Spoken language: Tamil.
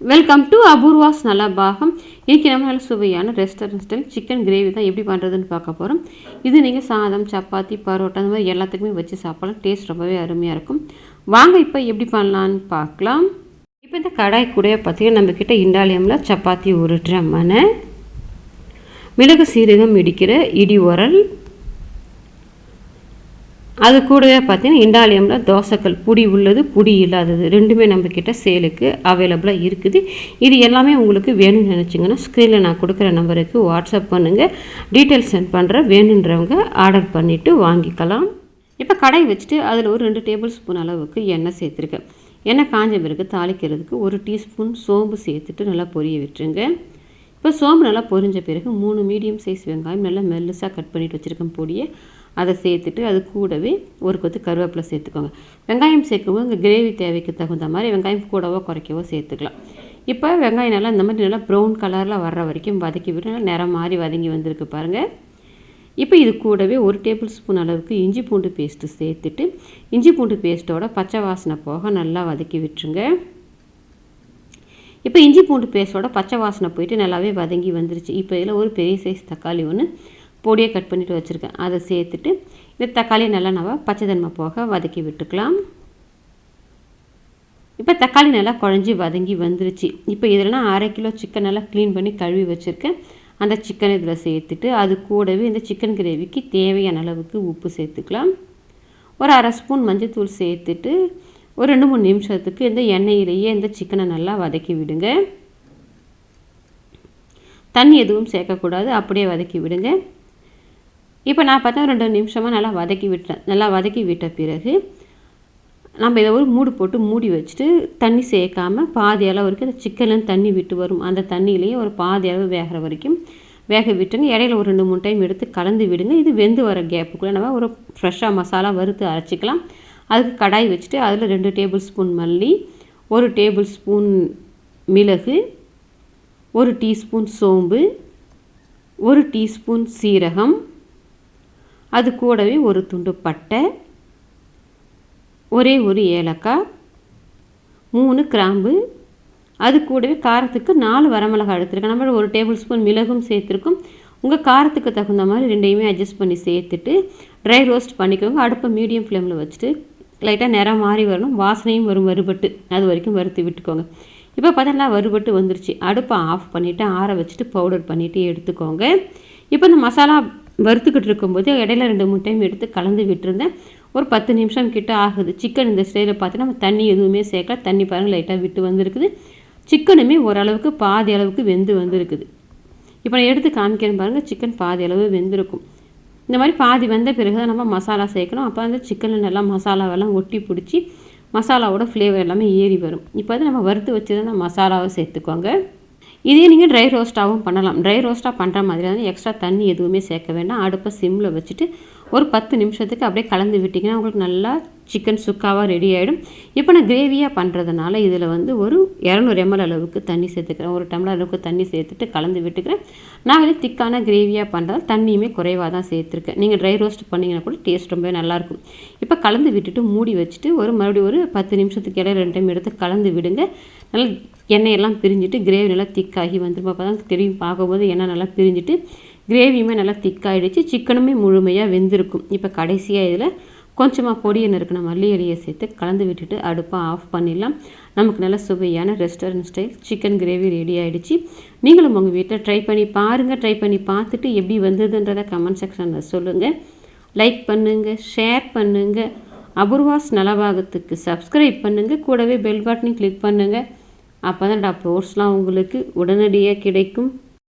வெல்கம் டு அபூர்வாஸ் நல்லா பாகம் இன்றைக்கி நம்ம நல்ல சுவையான ரெஸ்டாரண்ட் ஸ்டைல் சிக்கன் கிரேவி தான் எப்படி பண்ணுறதுன்னு பார்க்க போகிறோம் இது நீங்கள் சாதம் சப்பாத்தி பரோட்டா அந்த மாதிரி எல்லாத்துக்குமே வச்சு சாப்பிடலாம். டேஸ்ட் ரொம்பவே அருமையாக இருக்கும். வாங்க இப்போ எப்படி பண்ணலான்னு பார்க்கலாம். இப்போ இந்த கடாய் கூட பார்த்தீங்கன்னா நம்மக்கிட்ட இண்டாலியமில் சப்பாத்தி உருட்டுற மனை மிளகு சீரகம் இடிக்கிற இடி உரல். அது கூடவே பார்த்தீங்கன்னா இண்டாலியமில் தோசைக்கல் புடி உள்ளது புடி இல்லாதது. ரெண்டுமே நம்மக்கிட்ட சேலுக்கு அவைலபிளாக இருக்குது. இது எல்லாமே உங்களுக்கு வேணும்னு நினச்சிங்கன்னா ஸ்க்ரீனில் நான் கொடுக்குற நம்பருக்கு வாட்ஸ்அப் பண்ணுங்கள் டீட்டெயில்ஸ் சென்ட் பண்ணுற வேணுன்றவங்க ஆர்டர் பண்ணிவிட்டு வாங்கிக்கலாம். இப்போ கடை வச்சுட்டு அதில் ஒரு ரெண்டு டேபிள் ஸ்பூன் அளவுக்கு எண்ணெய் சேர்த்துருக்கேன். எண்ணெய் காஞ்ச பிறகு தாளிக்கிறதுக்கு ஒரு டீஸ்பூன் சோம்பு சேர்த்துட்டு நல்லா பொரிய விட்டுருங்க. இப்போ சோம்பு நல்லா பொரிஞ்ச பிறகு மூணு மீடியம் சைஸ் வெங்காயம் நல்லா மெல்லுசாக கட் பண்ணிட்டு வச்சுருக்கேன் பொடியை அதை சேர்த்துட்டு அது கூடவே ஒரு கொத்து கருவேப்பிலை சேர்த்துக்கோங்க. வெங்காயம் சேர்க்கும்போது இந்த கிரேவி தேவைக்கு தகுந்த மாதிரி வெங்காயம் கூடவோ குறைக்கவோ சேர்த்துக்கலாம். இப்போ வெங்காயம் நல்லா இந்த மாதிரி நல்லா ப்ரௌன் கலரில் வர்ற வரைக்கும் வதக்கி விட்டு நல்லா நிறம் மாதிரி வதங்கி வந்திருக்கு பாருங்கள் இப்போ இது கூடவே ஒரு டேபிள் ஸ்பூன் அளவுக்கு இஞ்சி பூண்டு பேஸ்ட்டு சேர்த்துட்டு இஞ்சி பூண்டு பேஸ்ட்டோட பச்சை வாசனை போக நல்லா வதக்கி விட்டுருங்க. இப்போ இஞ்சி பூண்டு பேஸ்ட்டோட பச்சை வாசனை போயிட்டு நல்லாவே வதங்கி வந்துருச்சு. இப்போ இதில் ஒரு பெரிய சைஸ் தக்காளி ஒன்று பொடியை கட் பண்ணிவிட்டு வச்சுருக்கேன். அதை சேர்த்துட்டு இந்த தக்காளியை நல்லா நம்ம பச்சை தன்மை போக வதக்கி விட்டுக்கலாம். இப்போ தக்காளி நல்லா குழஞ்சி வதங்கி வந்துருச்சு. இப்போ இதெல்லாம் அரை கிலோ சிக்கன் நல்லா க்ளீன் பண்ணி கழுவி வச்சுருக்கேன். அந்த சிக்கன் இதில் சேர்த்துட்டு அது கூடவே இந்த சிக்கன் கிரேவிக்கு தேவையான அளவுக்கு உப்பு சேர்த்துக்கலாம். ஒரு அரை ஸ்பூன் மஞ்சள் சேர்த்துட்டு ஒரு ரெண்டு மூணு நிமிஷத்துக்கு இந்த எண்ணெயிலேயே இந்த சிக்கனை நல்லா வதக்கி விடுங்க. தண்ணி எதுவும் சேர்க்கக்கூடாது. அப்படியே வதக்கி விடுங்க. இப்போ நான் பார்த்தா ரெண்டு நிமிஷமாக நல்லா வதக்கி விட்டேன் நல்லா வதக்கி விட்ட பிறகு நம்ம இதை ஒரு மூடு போட்டு மூடி வச்சுட்டு தண்ணி சேர்க்காமல் பாதி அளவு வரைக்கும் அந்த சிக்கன்லேருந்து தண்ணி விட்டு வரும். அந்த தண்ணியிலேயே ஒரு பாதி அளவு வேகிற வரைக்கும் வேக விட்டுங்க இடையில ஒரு ரெண்டு மூணு டைம் எடுத்து கலந்து விடுங்க. இது வெந்து வர கேப்புக்குள்ளே நம்ம ஒரு ஃப்ரெஷ்ஷாக மசாலா வறுத்து அரைச்சிக்கலாம். அதுக்கு கடாய் வச்சுட்டு அதில் ரெண்டு டேபிள் ஸ்பூன் மல்லி ஒரு டேபிள் ஸ்பூன் மிளகு ஒரு டீஸ்பூன் சோம்பு ஒரு டீஸ்பூன் சீரகம் அது கூடவே ஒரு துண்டு பட்டை ஒரே ஒரு ஏலக்காய் மூணு கிராம்பு அது கூடவே காரத்துக்கு நாலு வரமிளகாய் எடுத்துருக்கேன். நம்ம ஒரு டேபிள் ஸ்பூன் மிளகும் சேர்த்துருக்கோம். உங்கள் காரத்துக்கு தகுந்த மாதிரி ரெண்டையுமே அட்ஜஸ்ட் பண்ணி சேர்த்துட்டு ட்ரை ரோஸ்ட் பண்ணிக்கோங்க. அடுப்பை மீடியம் ஃப்ளேமில் வச்சுட்டு லைட்டாக நிறம் மாறி வரணும். வாசனையும் வரும் வறுபட்டு. அது வரைக்கும் வறுத்து விட்டுக்கோங்க. இப்போ பார்த்தீங்கன்னா வறுபட்டு வந்துருச்சு. அடுப்பை ஆஃப் பண்ணிவிட்டு ஆற வச்சுட்டு பவுடர் பண்ணிவிட்டு எடுத்துக்கோங்க. இப்போ இந்த மசாலா வறுத்துக்கிட்டு இருக்கும்போது இடையில ரெண்டு மூணு டைம் எடுத்து கலந்து விட்டுருந்தேன். ஒரு பத்து நிமிஷம் கிட்ட ஆகுது. சிக்கன் இந்த ஸ்டேஜில் பார்த்தீங்கன்னா நம்ம தண்ணி எதுவுமே சேர்க்கல. தண்ணி பாருங்கள் லைட்டாக விட்டு வந்திருக்குது. சிக்கனுமே ஓரளவுக்கு பாதி அளவுக்கு வெந்து வந்திருக்குது. இப்போ நான் எடுத்து காமிக்கிறேன் பாருங்கள் சிக்கன் பாதி அளவு வெந்திருக்கும். இந்த மாதிரி பாதி வந்த பிறகு தான் நம்ம மசாலா சேர்க்கணும். அப்போ அந்த சிக்கனில் நல்லா மசாலாவெல்லாம் ஒட்டி பிடிச்சி மசாலாவோட ஃப்ளேவர் எல்லாமே ஏறி வரும். இப்போ வந்து நம்ம வறுத்து வச்சுருந்த மசாலாவை சேர்த்துக்கோங்க. இதே நீங்கள் ட்ரை ரோஸ்ட்டாகவும் பண்ணலாம். ட்ரை ரோஸ்ட்டாக பண்ணுற மாதிரி வந்து எக்ஸ்ட்ரா தண்ணி எதுவுமே சேர்க்க வேண்டாம். அடுப்பை சிம்மில் வச்சுட்டு ஒரு பத்து நிமிஷத்துக்கு அப்படியே கலந்து விட்டிங்கன்னா உங்களுக்கு நல்லா சிக்கன் சுக்காவாக ரெடி ஆகிடும் இப்போ நான் கிரேவியாக பண்ணுறதுனால இதில் வந்து ஒரு இரநூறு எம்எல் அளவுக்கு தண்ணி சேர்த்துக்கிறேன். ஒரு டம்ளர் அளவுக்கு தண்ணி சேர்த்துட்டு கலந்து விட்டுக்கிறேன். நான் வந்து திக்கான கிரேவியாக பண்ணுறதால் தண்ணியுமே குறைவாக தான் சேர்த்துருக்கேன். நீங்கள் ட்ரை ரோஸ்ட் பண்ணிங்கன்னா கூட டேஸ்ட் ரொம்பவே நல்லாயிருக்கும் இப்போ கலந்து விட்டுட்டு மூடி வச்சுட்டு ஒரு மறுபடியும் ஒரு பத்து நிமிஷத்துக்கு இடையில ரெண்டு டைம் எடுத்து கலந்து விடுங்க. நல்லா எண்ணெயெல்லாம் பிரிஞ்சுட்டு கிரேவி நல்லா திக்காகி வந்துடும் அப்போ தான் தெரியும் பார்க்கும்போது எண்ணெய் நல்லா பிரிஞ்சுட்டு கிரேவியுமே நல்லா திக்காகிடுச்சு சிக்கனுமே முழுமையாக வெந்திருக்கும். இப்போ கடைசியாக இதில் கொஞ்சமாக பொடியை நறுக்கின மல்லி இலையை சேர்த்து கலந்து விட்டுட்டு அடுப்பாக ஆஃப் பண்ணிடலாம். நமக்கு நல்ல சுவையான restaurant style chicken gravy ready ஆகிடுச்சு நீங்களும் உங்கள் வீட்டில் ட்ரை பண்ணி பாருங்கள் ட்ரை பண்ணி பார்த்துட்டு எப்படி வந்ததுன்றதை கமெண்ட் செக்ஷனில் சொல்லுங்கள் லைக் பண்ணுங்கள் ஷேர் பண்ணுங்கள் அபூர்வாஸ் நலபாகத்துக்கு சப்ஸ்கிரைப் பண்ணுங்கள் கூடவே பெல் பட்டனையும் கிளிக் பண்ணுங்கள் அப்போ தான் டாக்டர் உங்களுக்கு உடனடியாக கிடைக்கும்.